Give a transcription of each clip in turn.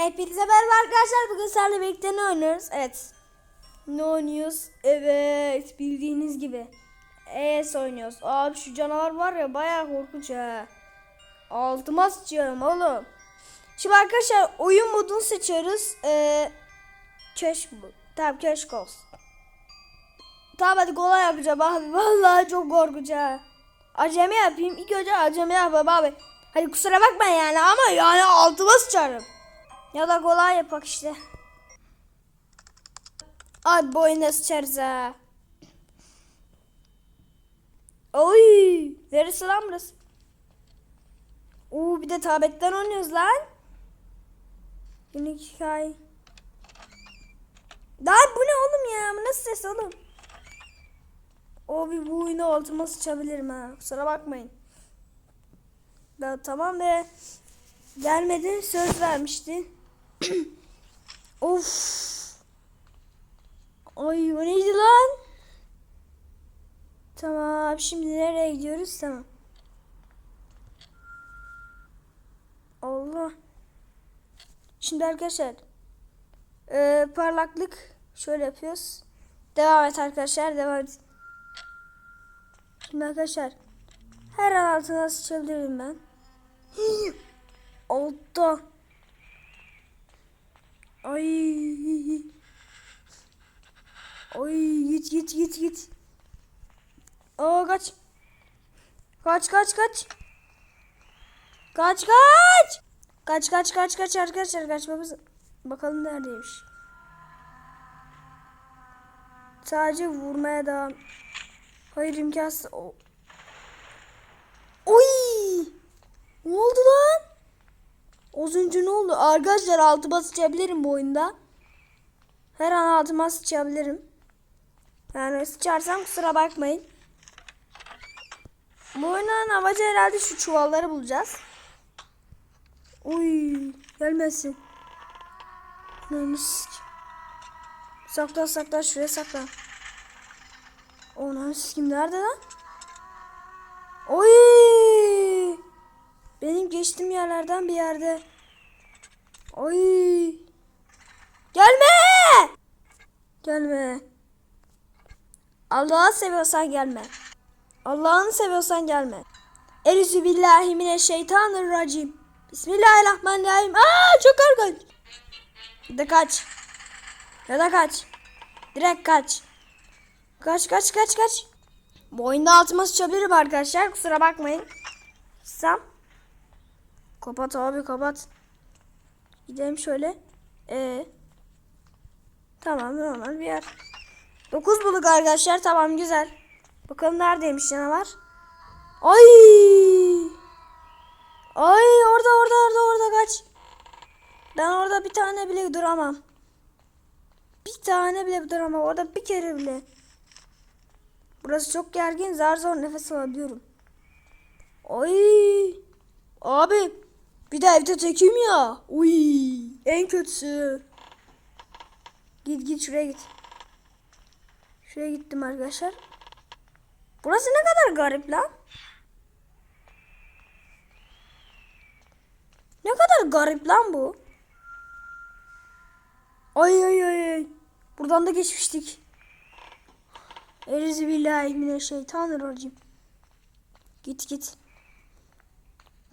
Hepinize merhaba arkadaşlar. Bugün sizlerle birlikte ne oynuyoruz? Evet. Ne oynuyoruz? Evet. Bildiğiniz gibi. ES oynuyoruz. Abi şu canavar var ya bayağı korkunç ha. Altıma sıçıyorum oğlum. Şimdi arkadaşlar oyun modunu seçiyoruz. Ee, keşk bu. Tamam keşk olsun. Tamam hadi kolay yapacağım abi. Vallahi çok korkunç ha. Acemi yapayım. İlk önce acemi yapayım abi. Hadi kusura bakma yani ama yani altıma sıçarım. Ya da kolay yapak işte. Ay boyuna sıçarız ha. Oy, neresi lan burası? Oo bir de tabletten oynuyoruz lan. Günlük hikaye. Lan bu ne oğlum ya? Bu nasıl ses oğlum? O bir bu oyunu altıma sıçabilirim ha. Kusura bakmayın. Ya tamam be. Gelmedi söz vermişti. Of. Ay o neydi lan? Tamam şimdi nereye gidiyoruz? Tamam. Allah. Şimdi arkadaşlar e, parlaklık şöyle yapıyoruz. Devam et arkadaşlar devam et. Şimdi arkadaşlar her an altına sıçabilirim ben. Altta. Ay. Ay git git git git. Aa kaç. Kaç kaç kaç. Kaç kaç. Kaç kaç kaç kaç arkadaşlar kaçmamız. Bakalım neredeymiş. Sadece vurmaya devam. Hayır imkansız. Oy! Ne oldu lan? Az önce ne oldu? Arkadaşlar altıma sıçabilirim bu oyunda. Her an altıma sıçabilirim. Yani sıçarsam kusura bakmayın. Bu oyunun amacı herhalde şu çuvalları bulacağız. Uy, gelmesin. Lan sik. Saklan saklan şuraya saklan. Onun kim nerede lan? Oy! Benim geçtiğim yerlerden bir yerde. Oy! Gelme! Gelme. Allah'ı seviyorsan gelme. Allah'ını seviyorsan gelme. Elüzü billahi mineşşeytanirracim. Bismillahirrahmanirrahim. Aa çok korkunç. Ya da kaç. Ya da kaç. Direkt kaç. Kaç kaç kaç kaç. Bu oyunda altıma sıçabilirim arkadaşlar. Kusura bakmayın. Sam. Kapat abi kapat. Gidelim şöyle. Ee, tamam normal bir yer. 9 bulduk arkadaşlar. Tamam güzel. Bakalım neredeymiş canavar. Ay! Ay orada orada orada orada kaç. Ben orada bir tane bile duramam. Bir tane bile duramam. Orada bir kere bile. Burası çok gergin. Zar zor nefes alabiliyorum. Ay! Abi bir de evde tekim ya. Uy! En kötüsü. Git git şuraya git. Şuraya gittim arkadaşlar. Burası ne kadar garip lan. Ne kadar garip lan bu. Ay ay ay ay. Buradan da geçmiştik. Erizi billahi mineşşeytanirracim. Git git.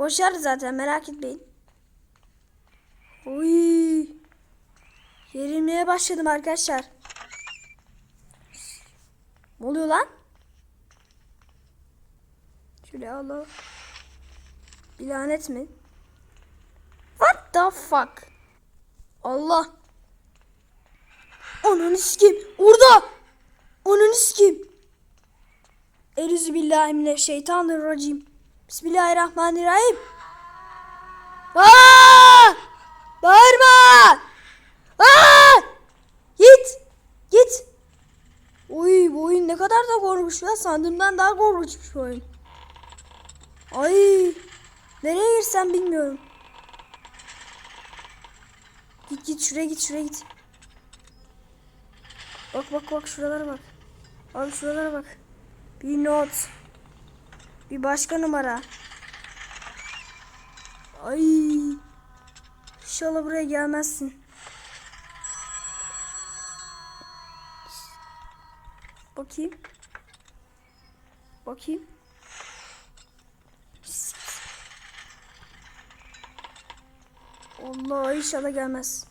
Koşar zaten merak etmeyin. Oy. Gerilmeye başladım arkadaşlar. Ne oluyor lan? Şöyle Allah. Bir lanet mi? What the fuck? Allah. Ananı sikeyim. Orada. Ananı sikeyim. Elüzü billahi mineşşeytanirracim. Bismillahirrahmanirrahim. Aa! Bağırma! Aa! Git! Git! Oy bu oyun ne kadar da korkunç ya. Sandığımdan daha korkunçmuş bu oyun. Ay! Nereye girsem bilmiyorum. Git git şuraya git şuraya git. Bak bak bak şuralara bak. Abi şuralara bak. Bir not. Bir başka numara. Ay. İnşallah buraya gelmezsin. Bakayım. Bakayım. Allah inşallah gelmez.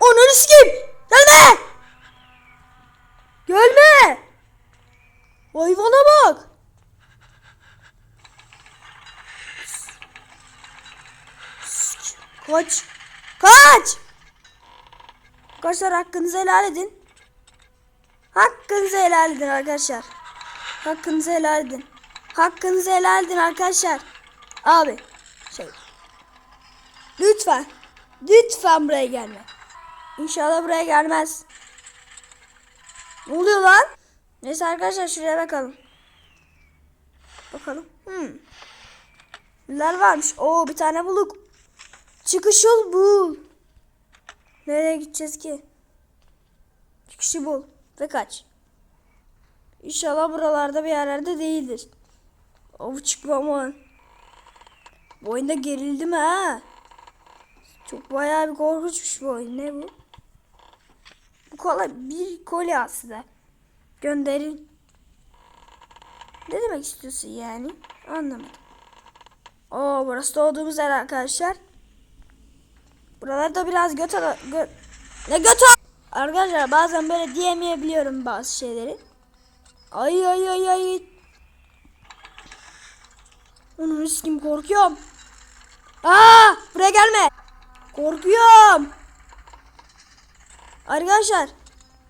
Onu sikeyim. Gelme. Gelme. Hayvana bak. Kaç. Kaç. Arkadaşlar hakkınızı helal edin. Hakkınızı helal edin arkadaşlar. Hakkınızı helal edin. Hakkınızı helal edin arkadaşlar. Abi. Şey. Lütfen. Lütfen buraya gelme. İnşallah buraya gelmez. Ne oluyor lan? Neyse arkadaşlar şuraya bakalım. Bakalım. Hmm. Neler varmış? Oo bir tane bulduk. Çıkış yol bul. Nereye gideceğiz ki? Çıkışı bul. Ve kaç. İnşallah buralarda bir yerlerde değildir. Of çıkmam Bu oyunda gerildim ha. Çok bayağı bir korkunçmuş bu oyun. Ne bu? Bu kola bir kolye aslında. Gönderin. Ne demek istiyorsun yani? Anlamadım. Oo burası doğduğumuz yer arkadaşlar. Buralarda biraz göt gö ne göt Arkadaşlar bazen böyle diyemeyebiliyorum bazı şeyleri. Ay ay ay ay. Onun kim korkuyorum. Aa buraya gelme. Korkuyorum. Arkadaşlar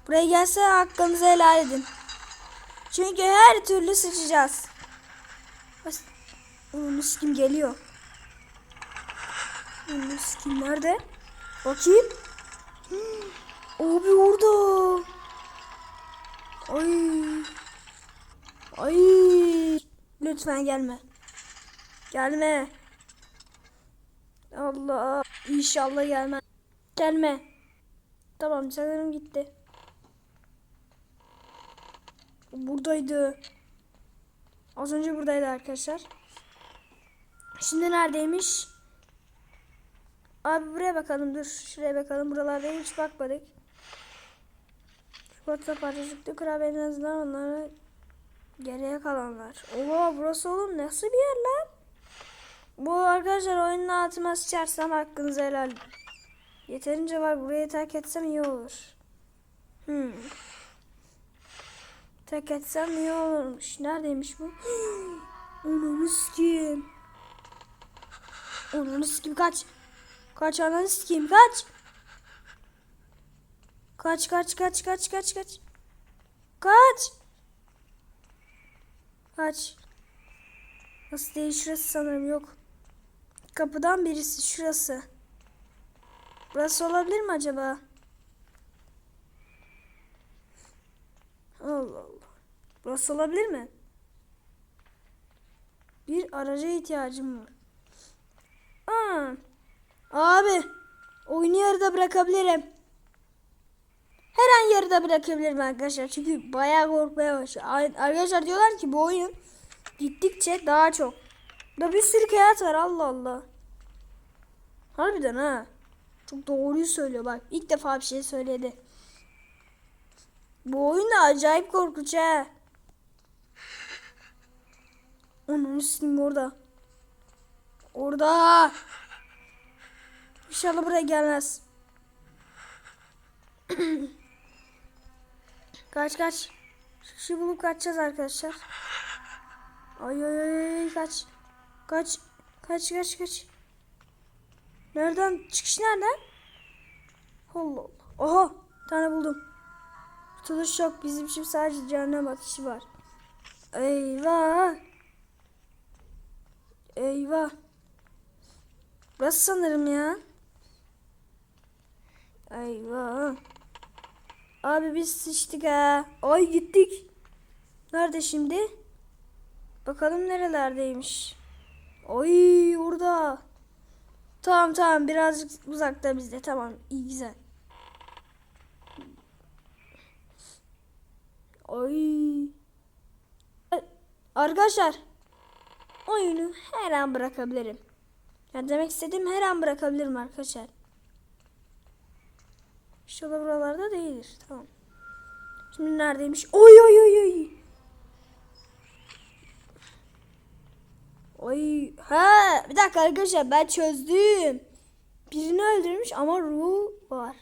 buraya gelse hakkınızı helal edin. Çünkü her türlü sıçacağız. Onun kim geliyor. Onun kim nerede? Bakayım. Abi orada. Ay. Ay. Lütfen gelme. Gelme. Allah. İnşallah gelme. Gelme. Tamam sanırım gitti. Buradaydı. Az önce buradaydı arkadaşlar. Şimdi neredeymiş? Abi buraya bakalım dur. Şuraya bakalım. Buralarda hiç bakmadık. Çikolata parçacıklı kurabiye en azından onlara geriye kalanlar. Oha burası oğlum nasıl bir yer lan? Bu arkadaşlar oyunun altıma sıçarsam hakkınızı helal. Yeterince var burayı terk etsem iyi olur. Hmm. Terk etsem iyi olurmuş. Neredeymiş bu? Onu kim? Onu kim kaç? Kaç ananı sikeyim kaç. Kaç kaç kaç kaç kaç kaç. Kaç. Kaç. Nasıl değil şurası sanırım yok. Kapıdan birisi şurası. Burası olabilir mi acaba? Allah Allah. Burası olabilir mi? Bir araca ihtiyacım var. Aa. Abi oyunu yarıda bırakabilirim. Her an yarıda bırakabilirim arkadaşlar. Çünkü bayağı korkmaya başladım. Arkadaşlar diyorlar ki bu oyun gittikçe daha çok. Da bir sürü kağıt var Allah Allah. Harbiden ha. Çok doğruyu söylüyor bak. ilk defa bir şey söyledi. Bu oyun da acayip korkunç ha. Onun üstüm orada. Orada. İnşallah buraya gelmez. kaç kaç. Şu bulup kaçacağız arkadaşlar. Ay ay ay kaç. Kaç. Kaç kaç kaç. Nereden? Çıkış nereden? Allah Allah. Oha. Tane buldum. Tutuluş yok. Bizim için sadece cehennem ateşi var. Eyvah. Eyvah. Burası sanırım ya. Eyvah. Abi biz sıçtık ha. Ay gittik. Nerede şimdi? Bakalım nerelerdeymiş. Ay orada. Tamam tamam birazcık uzakta bizde. Tamam iyi güzel. Ay. Arkadaşlar oyunu her an bırakabilirim. Ya demek istediğim her an bırakabilirim arkadaşlar. İnşallah buralarda değildir. Tamam. Şimdi neredeymiş? Oy oy oy oy. Oy. Ha, bir dakika arkadaşlar ben çözdüm. Birini öldürmüş ama ruhu var.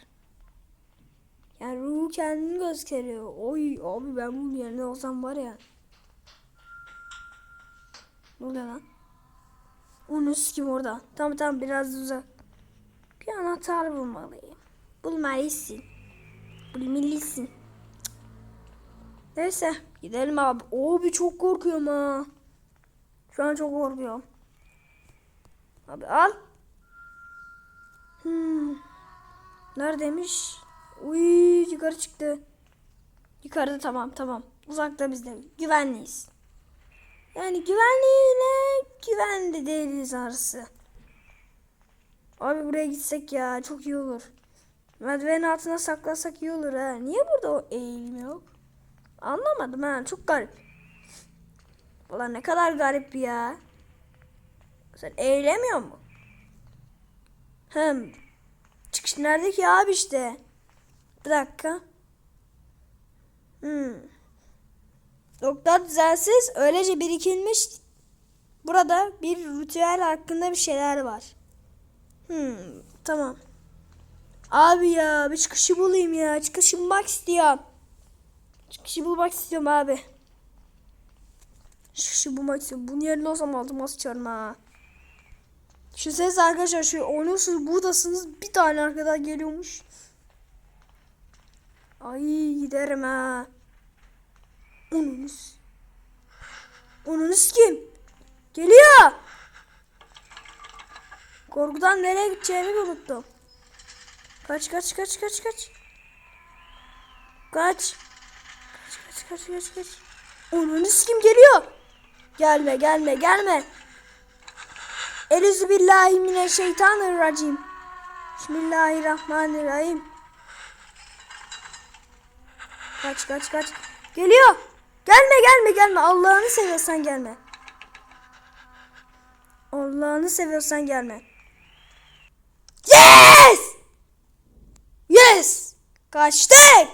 Yani ruhu kendini gösteriyor. Oy abi ben bunun yerine olsam var ya. Ne oluyor lan? Onu kim orada? Tamam tamam biraz uzak. Bir anahtar bulmalıyım. Bulmalısın. Bulmalısın. Neyse gidelim abi. Abi çok korkuyorum ha. Şu an çok korkuyorum. Abi al. Hmm. Neredeymiş? Uy yukarı çıktı. Yukarıda tamam tamam. Uzakta bizde. Güvenliyiz. Yani güvenliyle güvende değiliz arası. Abi buraya gitsek ya çok iyi olur. Merdivenin altına saklasak iyi olur ha. Niye burada o eğilim yok? Anlamadım ha. Çok garip. Valla ne kadar garip ya. Sen eğilemiyor mu? Hem çıkış nerede ki abi işte? Bir dakika. Hmm. Doktor düzensiz öylece birikilmiş. Burada bir ritüel hakkında bir şeyler var. Hmm, tamam. Abi ya bir çıkışı bulayım ya. Çıkışı bulmak istiyorum. Çıkışı bulmak istiyorum abi. Çıkışı bulmak istiyorum. Bunun yerine olsam altıma sıçarım ha. Şu ses arkadaşlar şu oynuyorsunuz buradasınız bir tane arkadan geliyormuş. Ay giderim ha. Onunuz. Onunuz kim? Geliyor. Korkudan nereye gideceğimi unuttum. Kaç kaç kaç kaç kaç. Kaç. Kaç kaç kaç kaç kaç. Onunuz kim geliyor? Gelme gelme gelme. Elüzü billahi mineşşeytanirracim. Bismillahirrahmanirrahim. Kaç kaç kaç. Geliyor. Gelme gelme gelme. Allah'ını seviyorsan gelme. Allah'ını seviyorsan gelme. Yes! Yes! Kaçtık!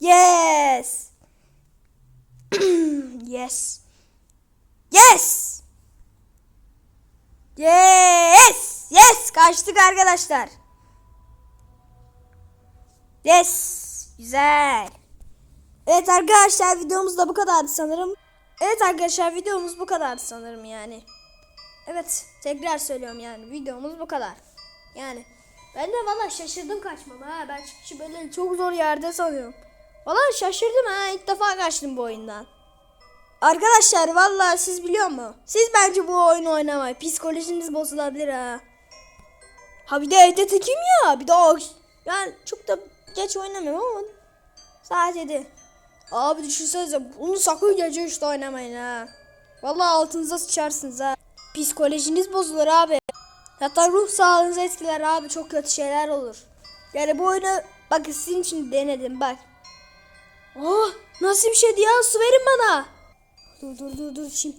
Yes! yes! Yes! Yes! Yes! Kaçtık arkadaşlar. Yes! Güzel. Evet arkadaşlar videomuz da bu kadardı sanırım. Evet arkadaşlar videomuz bu kadardı sanırım yani. Evet tekrar söylüyorum yani videomuz bu kadar. Yani ben de valla şaşırdım kaçmama ha. Ben çıkışı böyle çok zor yerde sanıyorum. Valla şaşırdım ha ilk defa kaçtım bu oyundan. Arkadaşlar valla siz biliyor mu? Siz bence bu oyunu oynamayın. Psikolojiniz bozulabilir ha. Ha bir de evde tekim ya. Bir de o- yani çok da geç oynamıyorum ama saat 7. Abi düşünsenize bunu sakın gece 3'te oynamayın ha. Vallahi altınıza sıçarsınız ha. Psikolojiniz bozulur abi. Hatta ruh sağlığınızı etkiler abi çok kötü şeyler olur. Yani bu oyunu bak sizin için denedim bak. Oh nasıl bir şeydi ya su verin bana. Dur dur dur dur şimdi.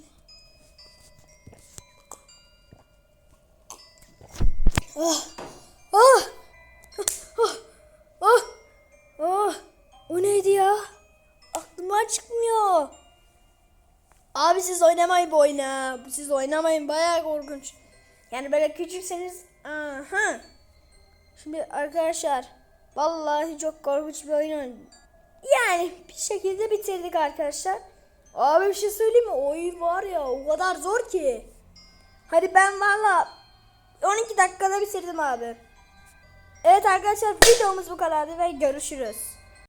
Oh oh oh oh oh o neydi ya? Aklımdan çıkmıyor. Abi siz oynamayın bu oyunu. Siz oynamayın bayağı korkunç. Yani böyle küçükseniz aha. Şimdi arkadaşlar vallahi çok korkunç bir oyun. Yani bir şekilde bitirdik arkadaşlar. Abi bir şey söyleyeyim mi? Oyun var ya o kadar zor ki. Hadi ben valla 12 dakikada bitirdim abi. Evet arkadaşlar videomuz bu kadardı ve görüşürüz.